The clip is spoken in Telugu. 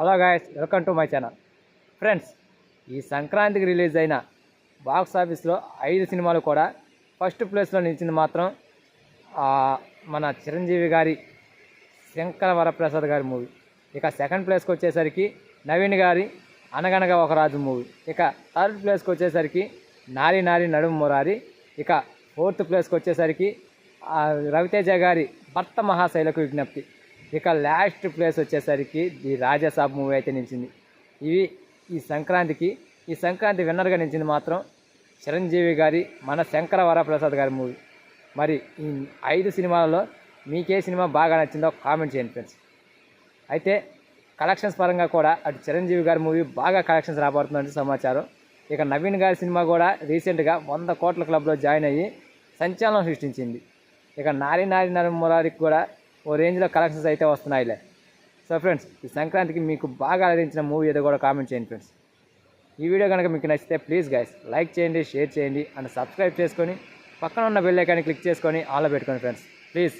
Hello guys welcome to my channel friends ఈ సంక్రాంతికి రిలీజ్ అయిన బాక్స్ ఆఫీస్లో ఐదు సినిమాలు కూడా ఫస్ట్ ప్లేస్లో నిలిచింది మాత్రం మన చిరంజీవి గారి శంకర వరప్రసాద్ గారి మూవీ ఇక సెకండ్ ప్లేస్కి వచ్చేసరికి నవీన్ గారి అనగనగా ఒక రాజు మూవీ ఇక థర్డ్ ప్లేస్కి వచ్చేసరికి నారి నారి నడుము మురారి. ఇక ఫోర్త్ ప్లేస్కి వచ్చేసరికి రవితేజ గారి భర్త మహాశైలకు విజ్ఞప్తి. ఇక లాస్ట్ ప్లేస్ వచ్చేసరికి ది రాజాసాబ్ మూవీ అయితే నిలిచింది. ఇవి ఈ సంక్రాంతికి ఈ సంక్రాంతి విన్నర్గా నిలిచింది మాత్రం చిరంజీవి గారి మన శంకర వరప్రసాద్ గారి మూవీ. మరి ఈ ఐదు సినిమాలలో మీకే సినిమా బాగా నచ్చిందో కామెంట్ చేయండి ఫ్రెండ్స్. అయితే కలెక్షన్స్ పరంగా కూడా అటు చిరంజీవి గారి మూవీ బాగా కలెక్షన్స్ రాబోతుందంటే సమాచారం. ఇక నవీన్ గారి సినిమా కూడా రీసెంట్గా వంద కోట్ల క్లబ్లో జాయిన్ అయ్యి సంచలనం సృష్టించింది. ఇక నారి నారి నరమురారికి కూడా ఓ రేంజ్లో కలెక్షన్స్ అయితే వస్తున్నాయిలే. సో ఫ్రెండ్స్ ఈ సంక్రాంతికి మీకు బాగా అలరించిన మూవీ ఏదో కూడా కామెంట్ చేయండి ఫ్రెండ్స్. ఈ వీడియో కనుక మీకు నచ్చితే ప్లీజ్ గైస్ లైక్ చేయండి షేర్ చేయండి అండ్ సబ్స్క్రైబ్ చేసుకొని పక్కన ఉన్న బెల్ ఐకాన్ని క్లిక్ చేసుకొని ఆలో పెట్టుకోండి ఫ్రెండ్స్. ప్లీజ్.